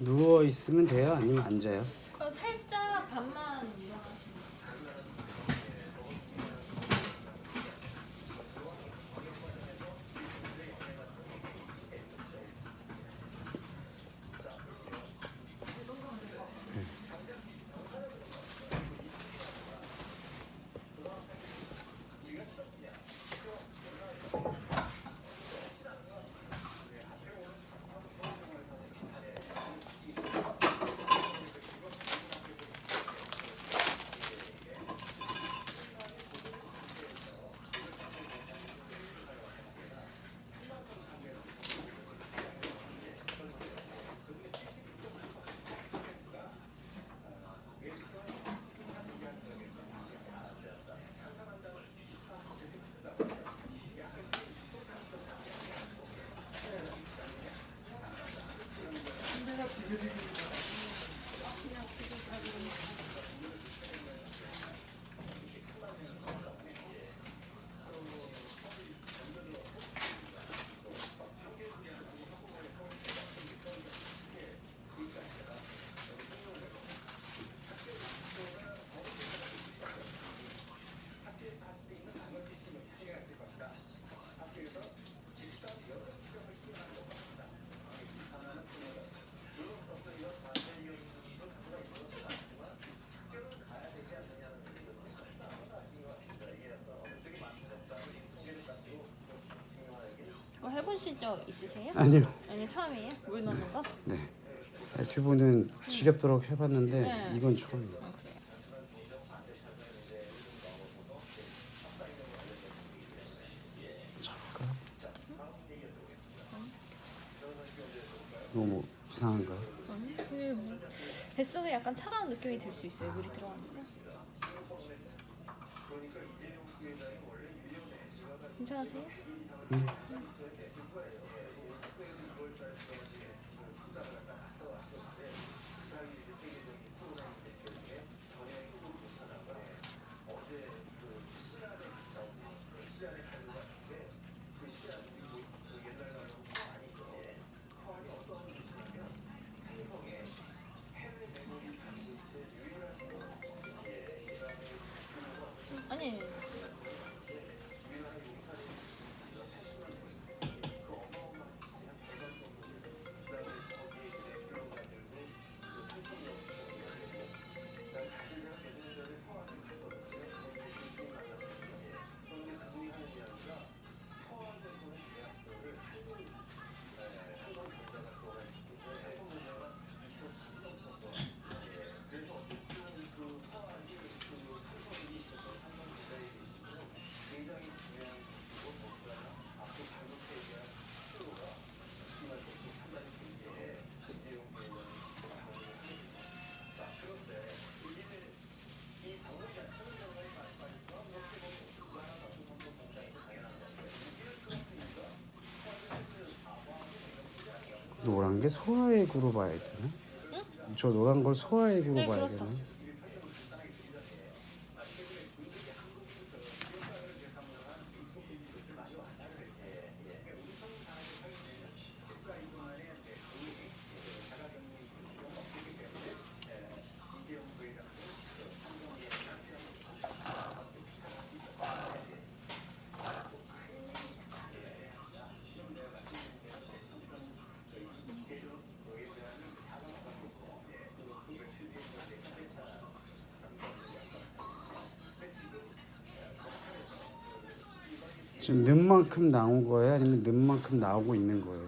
누워 있으면 돼요? 아니면 앉아요? 해보신 적 있으세요? 아니요. 아니 처음이에요? 물 넣는 거? 네. 튜브는 지겹도록 해봤는데 네. 이건 처음이에요. 아 그래요. 잡을까요? 너무 이상한가요? 아니, 그게 뭐 뱃속에 약간 차가운 느낌이 들 수 있어요. 물이 들어가니까. 괜찮으세요? 아니. 노란 게 소화액으로 봐야 되나? 저 노란 걸 소화액으로 네, 봐야 그렇죠. 되나? 는 만큼 나온 거예요? 아니면 는 만큼 나오고 있는 거예요?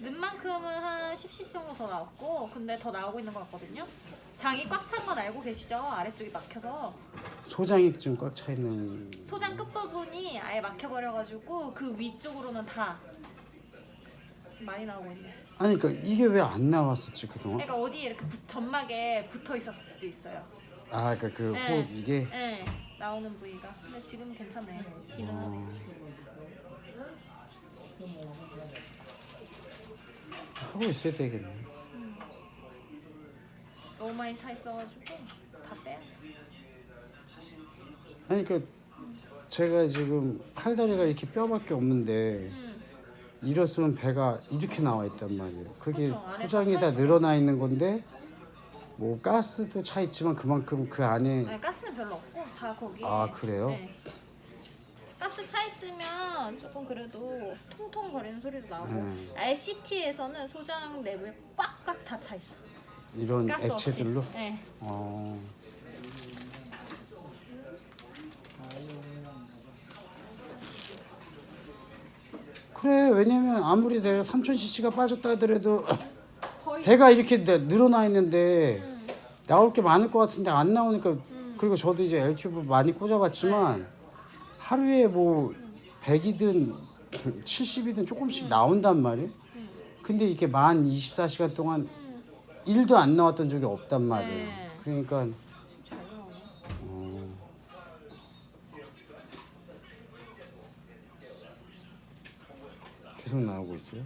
는 만큼은 한 10cc 정도 더 나왔고 근데 더 나오고 있는 것 같거든요. 장이 꽉 찬 건 알고 계시죠? 아래쪽이 막혀서 소장액 꽉차 있는 소장 끝부분이 아예 막혀버려가지고 그 위쪽으로는 다 지금 많이 나오고 있네. 아니 그러니까 이게 왜 안 나왔었지 그동안? 그러니까 어디에 이렇게 붙- 점막에 붙어 있었을 수도 있어요. 아 그러니까 그 네. 호 이게 네, 나오는 부위가. 근데 지금 은 괜찮네요. 기능하네. 하고 있어야 되겠네. 너무 많이 차 있어가지고 다 빼야 돼. 아니 그러니까 제가 지금 팔다리가 이렇게 뼈밖에 없는데 음. 이랬으면 배가 이렇게 나와 있단 말이에요. 그게 그렇죠. 안에 포장이 다 다차 있어요. 늘어나 있는 건데 뭐 가스도 차 있지만 그만큼 그 안에 네, 가스는 별로 없고 다 거기에. 아 그래요? 네. 가스 차 있으면 조금 그래도 통통 거리는 소리도 나오고 네. RCT에서는 소장 내부에 꽉꽉 다 차 있어. 이런 가스 액체들로. 없이. 네. 어. 그래 왜냐면 아무리 내가 3000cc가 빠졌다 하더라도 거의 배가 이렇게 내- 늘어나 있는데 음, 나올 게 많을 것 같은데 안 나오니까 음. 그리고 저도 이제 L튜브 많이 꽂아봤지만 하루에 뭐 100이든 70이든 조금씩 나온단 말이에요. 음. 근데 이게 만 24시간 동안 음. 일도 안 나왔던 적이 없단 말이에요. 네. 그러니까 잘 나오네. 어, 계속 나오고 있어요.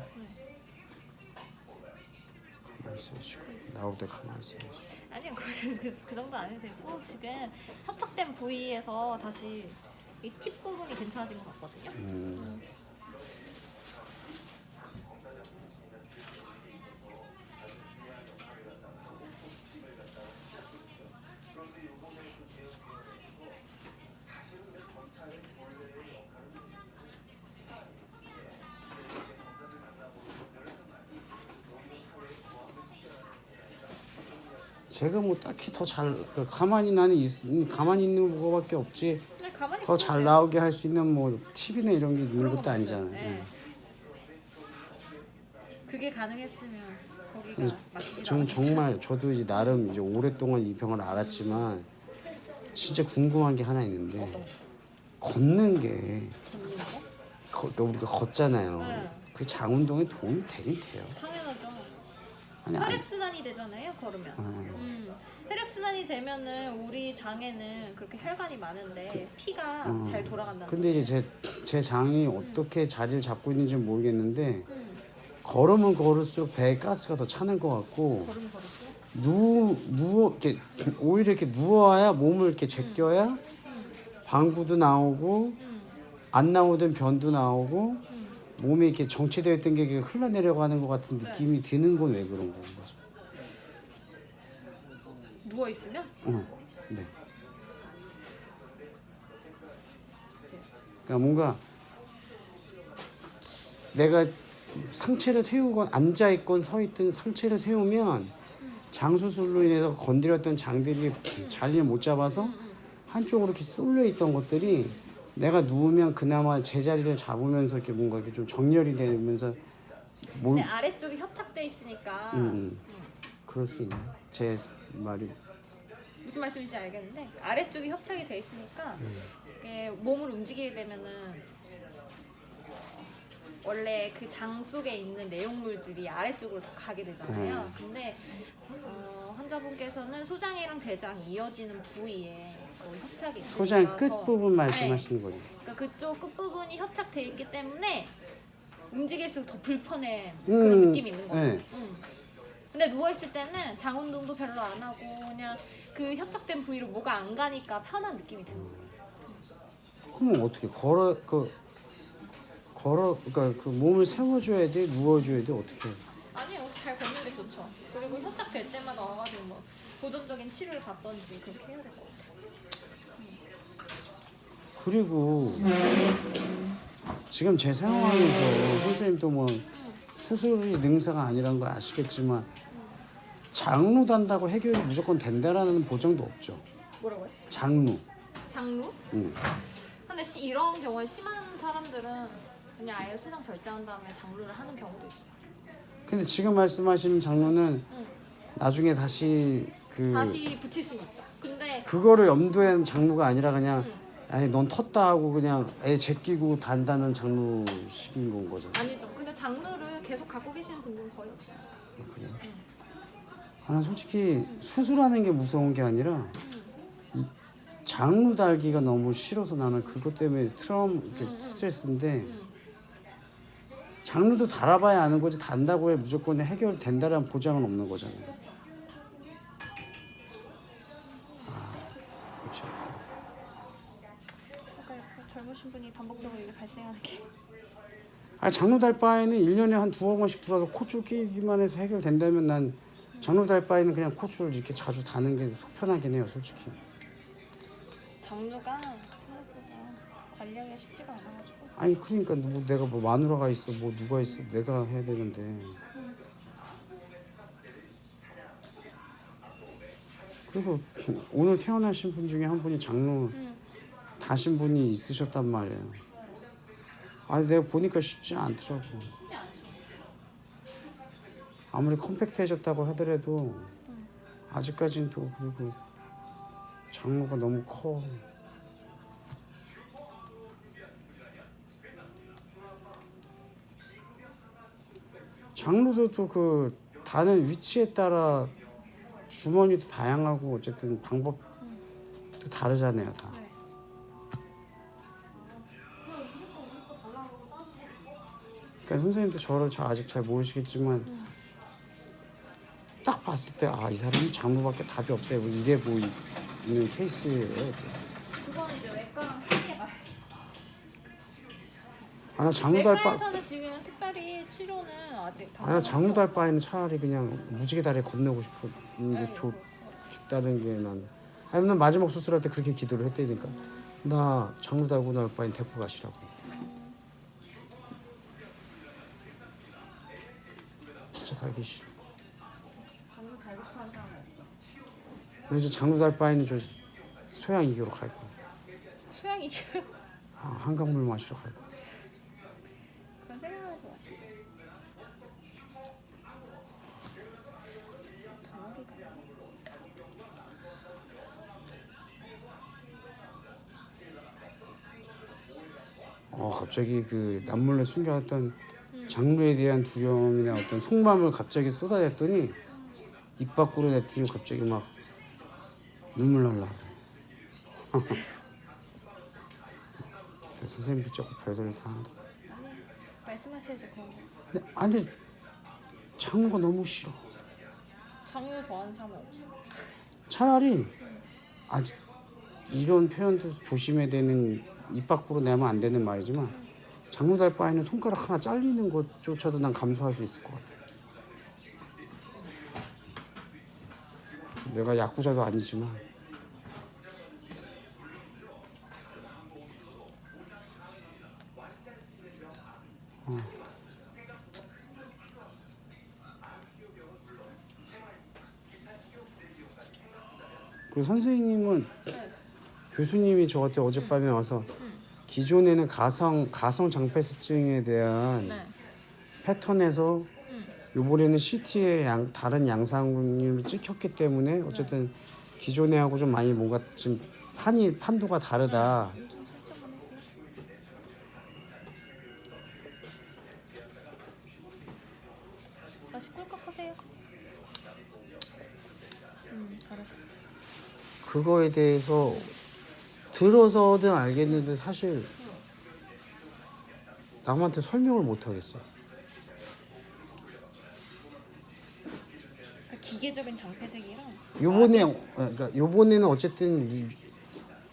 가만히 있어야지. 나올 때 가만히 있어야지. 아니요 그, 그, 그 정도 안 해도 되고 지금 협착된 부위에서 다시 이 팁 부분이 괜찮아진 것 같거든요. 음. 제가 뭐 딱히 더 잘 가만히 나는 있, 음, 가만히 있는 거밖에 없지 가만히 더 잘. 나오게 할 수 있는 뭐 팁이나 이런 게 있는 것도 건 아니잖아요. 없어요. 네. 그게 가능했으면 거기가 전 정말 저도 이제 나름 이제 오랫동안 이 병을 알았지만 진짜 궁금한 게 하나 있는데 걷는 게 걷는 거? 거, 그러니까 우리가 걷잖아요. 네. 그 장 운동에 도움이 되긴 돼요. 당연하죠. 아니 아니. 혈액 순환이 되잖아요. 걸으면. 음. 음, 혈액 순환이 되면은 우리 장에는 그렇게 혈관이 많은데 피가 음. 잘 돌아간다는 근데 이제 제, 제 장이 어떻게 자리를 잡고 있는지 는 모르겠는데 거. 음, 걸으면 걸을수록 배에 가스가 더 차는 것 같고 걸음 걸었어. 누 누워 이렇게 오히려 이렇게 누워야 몸을 이렇게 제껴야 방구도 나오고 음, 안 나오던 변도 나오고 음. 몸에 이렇게 정체되어 있던 게 흘러내려가는 것 같은 네. 느낌이 드는 건 왜 그런 거죠? 누워 있으면 어, 네. 그러니까 뭔가 내가 상체를 세우건 앉아 있건 서 있든 상체를 세우면 장 수술로 인해서 건드렸던 장들이 자리를 못 잡아서 한쪽으로 이렇게 쏠려 있던 것들이 내가 누우면 그나마 제자리를 잡으면서 이렇게 뭔가 이렇게 좀 정렬이 되면서 뭘 근데 아래쪽이 협착돼 있으니까 음, 음. 그럴 수 있네. 제 말이 무슨 말씀인지 알겠는데 아래쪽이 협착이 돼 있으니까 음. 이게 몸을 움직이게 되면은 원래 그 장 속에 있는 내용물들이 아래쪽으로 더 가게 되잖아요. 음. 근데 어, 환자분께서는 소장이랑 대장 이어지는 부위에 거의 협착이 소장 끝 더- 부분 네. 말씀하시는 거죠. 그러니까 그쪽 끝 부분이 협착돼 있기 때문에 움직일수록 더 불편해 음, 그런 느낌이 있는 거죠. 네. 음. 근데 누워 있을 때는 장 운동도 별로 안 하고 그냥 그 협착된 부위로 뭐가 안 가니까 편한 느낌이 드는 거예요. 그럼 어떻게 걸어 그 걸어 그러니까 그 몸을 세워줘야 돼 누워줘야 돼 어떻게? 아니요, 잘 걷는 게 좋죠. 그리고 협착될 때마다 와가지고 뭐 보존적인 치료를 받던지 그렇게 해야 될 것 같아요. 그리고 지금 제 상황에서 선생님도 뭐 수술이 능사가 아니라는 걸 아시겠지만 장루 단다고 해결이 무조건 된다라는 보장도 없죠. 뭐라고요? 장루. 장루? 응. 근데 시, 이런 경우에 심한 사람들은 그냥 아예 소장 절제한 다음에 장루를 하는 경우도 있어요. 근데 지금 말씀하시는 장루는 응. 나중에 다시 그 다시 붙일 수는 있죠. 근데 그거를 염두에 한 장루가 아니라 그냥 응. 아니 넌 텄다 하고 그냥 애 제끼고 단다는 장루식인 건 거죠. 아니죠. 근데 장르를 계속 갖고 계시는 분들은 거의 없어요. 그래요? 아, 난 솔직히 수술하는 게 무서운 게 아니라 이 장루 달기가 너무 싫어서 나는 그것 때문에 트라우마 이렇게 음, 음. 스트레스인데 음. 장루도 달아봐야 아는 거지 단다고 해 무조건 해결된다라는 보장은 없는 거잖아요. 아, 그렇지. 아까 그 젊으신 분이 반복적으로 이게 발생하는 게 아 장로달 바에는 1년에 한 두어 번씩 들어와서 콧줄 끼기만 해서 해결된다면 난 장로 달 바에는 그냥 콧줄 이렇게 자주 다는 게 속편하긴 해요 솔직히 장르가 생각보다 관리하기가 쉽지가 않아가지고 아니 그러니까 뭐 내가 뭐 마누라가 있어 뭐 누가 있어 내가 해야 되는데 그리고 오늘 태어나신 분 중에 한 분이 장로 응. 다신 분이 있으셨단 말이에요 아니 내가 보니까 쉽지 않더라고. 아무리 컴팩트해졌다고 하더라도 아직까지는 또 그리고 장로가 너무 커. 장로도 또 그 다는 위치에 따라 주머니도 다양하고 어쨌든 방법도 다르잖아요 다. 네. 그러니까 선생님도 저를 잘 아직 잘 모르시겠지만 딱 봤을 때 아 이 사람은 장로밖에 답이 없다 뭐 이래 보이는 케이스예요. 그거는 이제 외과랑 크게 말. 아나 장로달 바 외과에서는 지금 특별히 치료는 아직 다. 아나 장로달 바에는 차라리 그냥 무지개 다리에 건너고 싶은 게 좋다는 게 난. 아니 난 마지막 수술할 때 그렇게 기도를 했다니까. 나 장로 달고 날 바엔 데리고 가시라고. 진짜 달기 싫어. 장르 달고 싶어하는 사람 없죠. 나 이제 장로 달 바에는 저 소양 이교로 갈 거야. 소양이 아, 한강물 마시러 갈 거야. 그런 생각하지 마시고. 덩어리가. 어 갑자기 그 남몰래 숨겨왔던 장르에 대한 두려움이나 어떤 속마음을 갑자기 쏟아냈더니 입 밖으로 냈더니 갑자기 막 눈물 날라 그래. 선생님 붙잡고 별소리 다 한다. 말씀하셔야죠 그런 거. 근데 아니 장르가 너무 싫어. 장르 좋아하는 사람 없어. 차라리 아직 이런 표현도 조심해야 되는 입 밖으로 내면 안 되는 말이지만 장로달 바에는 손가락 하나 잘리는 것조차도 난 감수할 수 있을 것 같아. 내가 야구자도 아니지만 어. 그 선생님은 네. 교수님이 저한테 어젯밤에 와서 기존에는 가성 가성 장폐수증에 대한 네. 패턴에서 음. 요번에는 CT의 양, 다른 양상으로 찍혔기 때문에 어쨌든 기존에 하고 좀 많이 뭔가 지금 판이 판도가 다르다. 좀 그거에 대해서 들어서는 알겠는데 사실 남한테 설명을 못 하겠어. 그 기계적인 장폐색이랑 요번에 어, 그러니까 요번에는 어쨌든 유-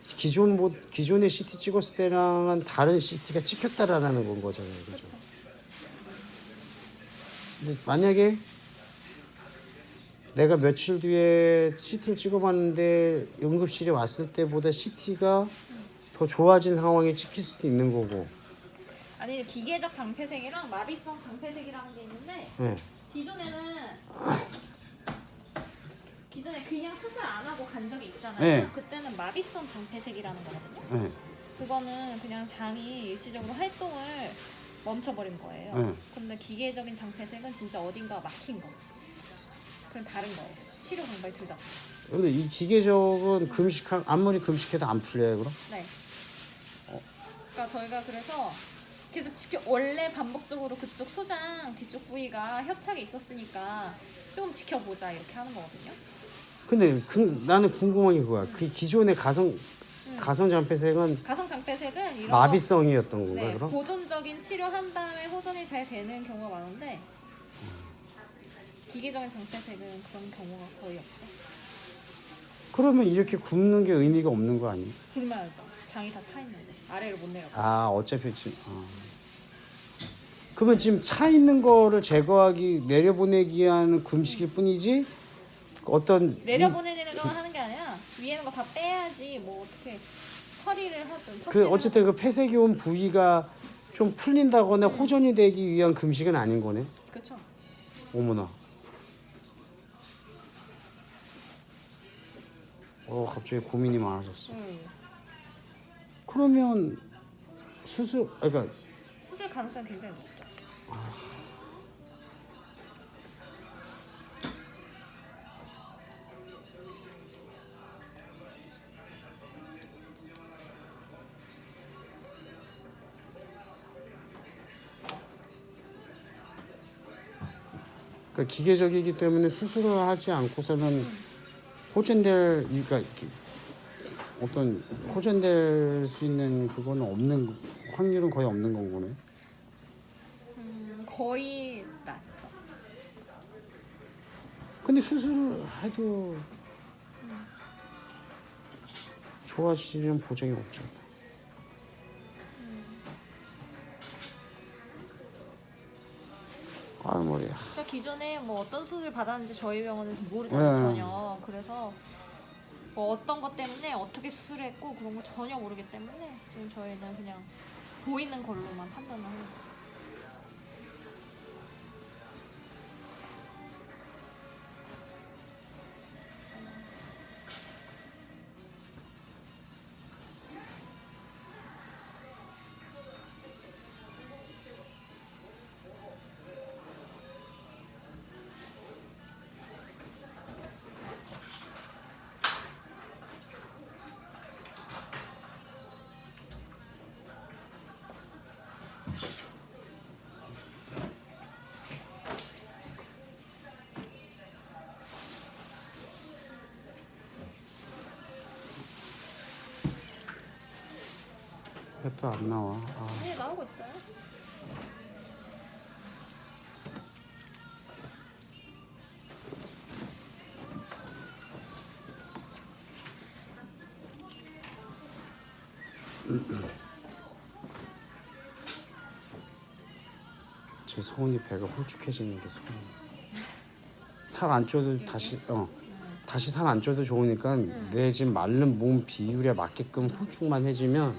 기존 뭐 기존의 CT 찍었을 때랑은 다른 CT가 찍혔다라는 건 거잖아요. 그죠? 그렇죠. 근데 만약에 내가 며칠 뒤에 CT를 찍어봤는데 응급실에 왔을 때보다 CT가 더 좋아진 상황에 찍힐 수도 있는 거고. 아니 기계적 장폐색이랑 마비성 장폐색이라는 게 있는데 예. 기존에는 기존에 그냥 수술 안 하고 간 적이 있잖아요. 네. 그때는 마비성 장폐색이라는 거거든요. 예. 그거는 그냥 장이 일시적으로 활동을 멈춰버린 거예요. 네. 근데 기계적인 장폐색은 진짜 어딘가 막힌 거. 그건 다른 거예요. 치료 방법이 둘 다. 근데 이 기계적은 금식한 아무리 금식해도 안 풀려요, 그럼? 네. 그러니까 저희가 그래서 계속 지켜 원래 반복적으로 그쪽 소장 뒤쪽 부위가 협착이 있었으니까 조금 지켜보자 이렇게 하는 거거든요. 근데 그, 나는 궁금한 게 그거야. 그 기존의 가성 가성 장폐색은 가성 장폐색은 이런 마비성이었던 건가 네, 그럼? 보존적인 치료한 다음에 호전이 잘 되는 경우가 많은데 기계적인 장폐색은 그런 경우가 거의 없죠. 그러면 이렇게 굽는 게 의미가 없는 거 아니에요? 굶어야죠. 장이 다 차 있는데 아래로 못 내려. 아 어차피 지 아. 그러면 지금 차 있는 거를 제거하기 내려보내기 위한 금식일 뿐이지 어떤 내려보내는 거 하는 게 아니라 위에 있는 거 다 빼야지 뭐 어떻게 처리를 하든 그 처치를 어쨌든 그 폐색이 온 부위가 좀 풀린다거나 음. 호전이 되기 위한 금식은 아닌 거네. 하든. 그쵸 어머나. 어 갑자기 고민이 많아졌어. 응. 그러면 수술 아, 그러니까 수술 가능성이 굉장히 높죠 그러니까 기계적이기 때문에 수술을 하지 않고서는 호전될 그러니까 이렇게 어떤 호전될 수 있는 그거는 없는 확률은 거의 없는 건 거네. 음, 거의 낫죠 근데 수술을 해도 좋아지는 보장이 없잖아. 아 머리야. 기존에 뭐 어떤 수술 받았는지 저희 병원에서 모르잖아요 네. 전혀 그래서 뭐 어떤 것 때문에 어떻게 수술했고 그런 거 전혀 모르기 때문에 지금 저희는 그냥 보이는 걸로만 판단을 하는 거죠 배도 안 나와. 아. 네 나오고 있어요 제 소원이 배가 홀쭉해지는 게 소원. 살안 쪄도 다시 어 다시 살 안 쪄도 좋으니까 내 지금 마른 몸 비율에 맞게끔 홀쭉만 해지면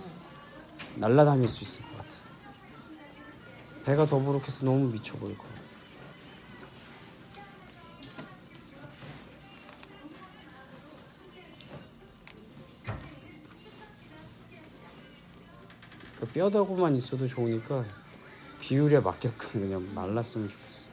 날아다닐 수 있을 것 같아. 배가 더부룩해서 너무 미쳐 보일 것 같아. 그 뼈다구만 있어도 좋으니까 비율에 맞게끔 그냥 말랐으면 좋겠어.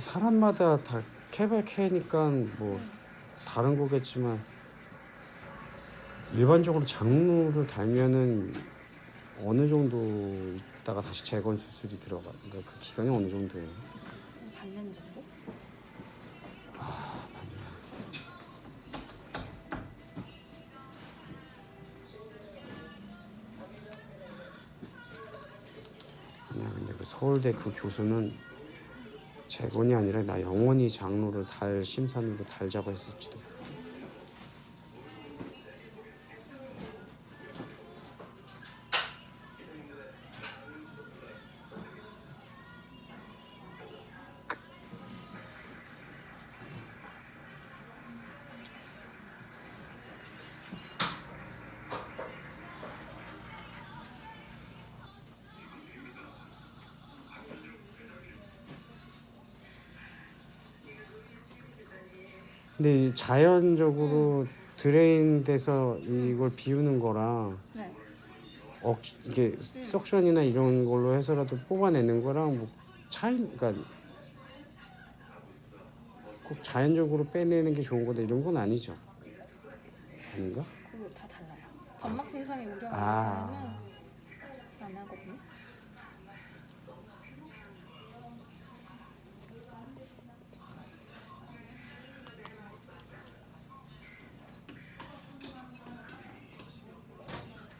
사람마다 다 케바케니까 뭐 다른 거겠지만 일반적으로 장루를 달면은 어느 정도 있다가 다시 재건 수술이 들어가. 그러니까 그 기간이 어느 정도예요? 반년 정도? 아니야, 근데 그 서울대 그 교수는 재건이 아니라 나 영원히 장루를 달 심산으로 달자고 했을지도. 근데 이 자연적으로 드레인 돼서 이걸 비우는 거랑 네 억 이게 석션이나 이런 걸로 해서라도 뽑아내는 거랑 뭐 차이 그러니까 꼭 자연적으로 빼내는 게 좋은 거다 이런 건 아니죠. 아닌가? 그거 다 달라요. 점막 손상이 우려가 아. 있으면 안 하거든요.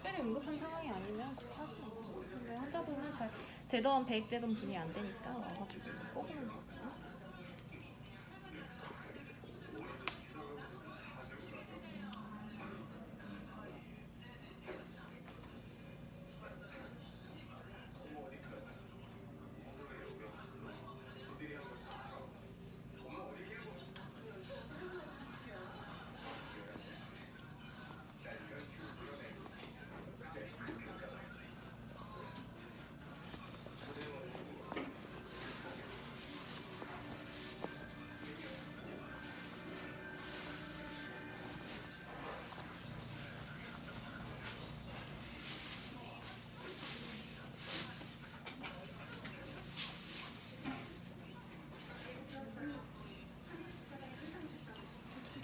특별히 응급한 상황이 아니면 하지 않아요. 근데 환자분은 잘 되던 배액되던 분이 안 되니까 와가지고 뽑는 거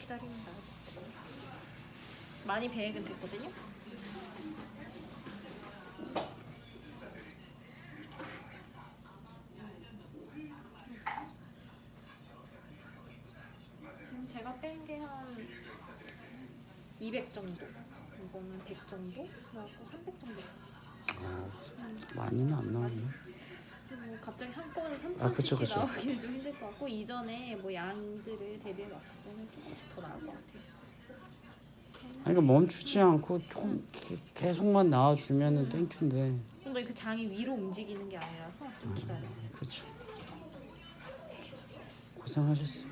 같아요. 많이 배액은 됐거든요. 지금 제가 뺀 게 한 200 정도. 이거는 100 정도? 그래갖고 300 정도. 어, 많이는 안 나오네. 뭐 갑자기 한꺼번에 3 아, 0 0 그쵸, 0 그쵸. 나오기는 좀 힘들 것 같고 이전에 뭐 양들을 대비해 봤을 때는 조금씩 더 나을 것 같아요. 그러니까 멈추지 않고 조금 게- 계속만 나와주면은 땡큐인데. 근데 그 장이 위로 움직이는 게 아니라서 좀 기다려. 그렇죠. 고생하셨어요.